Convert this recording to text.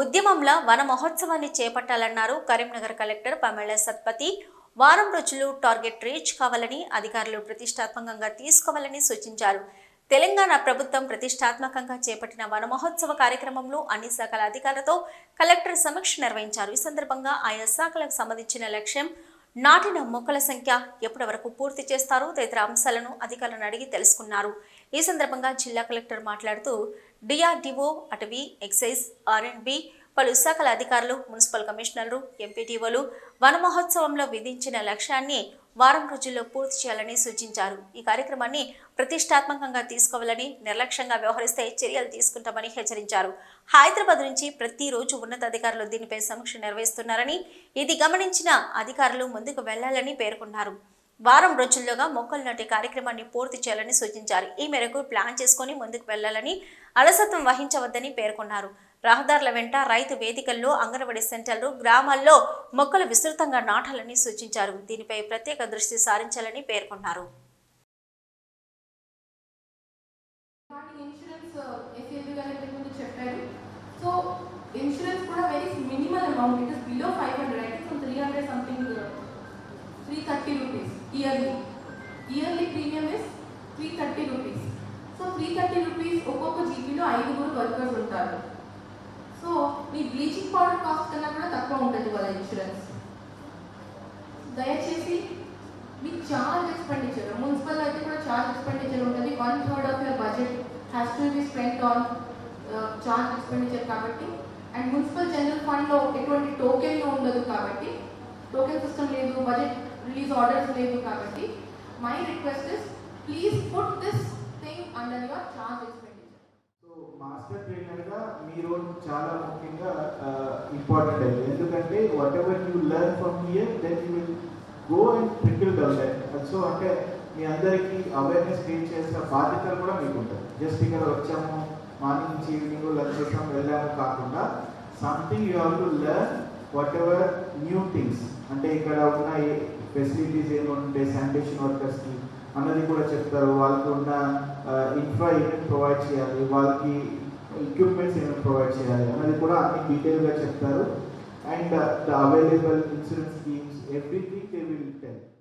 ఉద్యమంలో వన మహోత్సవాన్ని చేపట్టాలన్నారు కరీంనగర్ కలెక్టర్ పమేళ సత్పతి. వారం రోజులు టార్గెట్ రీచ్ కావాలని అధికారులు ప్రతిష్టాత్మకంగా తీసుకోవాలని సూచించారు. తెలంగాణ ప్రభుత్వం ప్రతిష్టాత్మకంగా చేపట్టిన వన మహోత్సవ కార్యక్రమంలో అన్ని శాఖల అధికారులతో కలెక్టర్ సమీక్ష నిర్వహించారు. ఈ సందర్భంగా ఆయా శాఖలకు సంబంధించిన లక్ష్యం నాటిన మొక్కల సంఖ్య ఎప్పటి వరకు పూర్తి చేస్తారు తదితర అంశాలను అధికారులను అడిగి తెలుసుకున్నారు. ఈ సందర్భంగా జిల్లా కలెక్టర్ మాట్లాడుతూ డిఆర్డీఓ అటవీ ఎక్సైజ్ ఆర్ఎండ్బి పలు శాఖల అధికారులు మున్సిపల్ కమిషనర్లు ఎంపీటీఓలు వన మహోత్సవంలో విధించిన లక్ష్యాన్ని వారం రోజుల్లో పూర్తి చేయాలని సూచించారు. ఈ కార్యక్రమాన్ని ప్రతిష్టాత్మకంగా తీసుకోవాలని నిర్లక్ష్యంగా వ్యవహరిస్తే చర్యలు తీసుకుంటామని హెచ్చరించారు. హైదరాబాద్ నుంచి ప్రతిరోజు ఉన్నతాధికారులు దీనిపై సమీక్ష నిర్వహిస్తున్నారని ఇది గమనించిన అధికారులు ముందుకు వెళ్ళాలని పేర్కొన్నారు. వారం రోజుల్లోగా మొక్కలు నాటే కార్యక్రమాన్ని పూర్తి చేయాలని సూచించారు. ఈ మేరకు ప్లాన్ చేసుకుని ముందుకు వెళ్ళాలని అలసత్వం వహించవద్దని పేర్కొన్నారు. రహదారుల వెంట రైతు వేదికల్లో అంగన్వాడీ సెంటర్లు గ్రామాల్లో మొక్కలు విస్తృతంగా నాటాలని సూచించారు. దీనిపై ప్రత్యేక దృష్టి సారించాలని పేర్కొన్నారు. సో ఇన్సూరెన్స్ కూడా very minimal amount it is below five hundred from three hundred something three thirty rupees yearly yearly premium is three thirty rupees so three thirty rupees ఒక్కొక్క జీబీలో ఐదుగురు వర్కర్స్ ఉంటారు. సో మీ బ్లీచింగ్ పౌడర్ కాస్ట్ కన్నా కూడా తక్కువ ఉంటుంది వాళ్ళ ఇన్సూరెన్స్ దయచేసి మీకు చార్జ్ ఎక్స్పెండిచర్ మున్సిపల్ అయితే కూడా చార్జ్ ఎక్స్పెండిచర్ ఉంటుంది. One third of your budget has to be spend on charge expenditure కాబట్టి. అండ్ మున్సిపల్ జనరల్ ఫండ్లో ఎటువంటి టోకెన్ ఉండదు కాబట్టి. టోకెన్ సిస్టమ్ లేదు బడ్జెట్ రిలీజ్ ఆర్డర్స్ లేదు కాబట్టి. My request is please put this thing under your charge expenditure master ట్రైనర్గా మీ role చాలా ముఖ్యంగా ఇంపార్టెంట్ అయింది ఎందుకంటే whatever you learn from here then you will go and trickle down that so అంటే మీ అందరికీ అవేర్నెస్ క్రియేట్ చేసిన బాధ్యతలు కూడా మీకు ఉంటుంది జస్ట్ ఇక్కడ వచ్చాము మార్నింగ్ నుంచి ఈవినింగ్ లంచ్ చేసాము వెళ్ళాము కాకుండా something you have to learn whatever new things అంటే ఇక్కడ ఉన్న ఫెసిలిటీస్ ఏముంటే శానిటేషన్ వర్కర్స్కి అన్నది కూడా చెప్తారు. వాళ్ళకి ఉన్న ఇన్ఫ్రా ఏమేమి ప్రొవైడ్ చేయాలి? వాళ్ళకి ఎక్విప్మెంట్స్ ఏమేమి ప్రొవైడ్ చేయాలి? అన్నది కూడా అన్ని డీటెయిల్గా చెప్తారు. And the available insurance schemes everything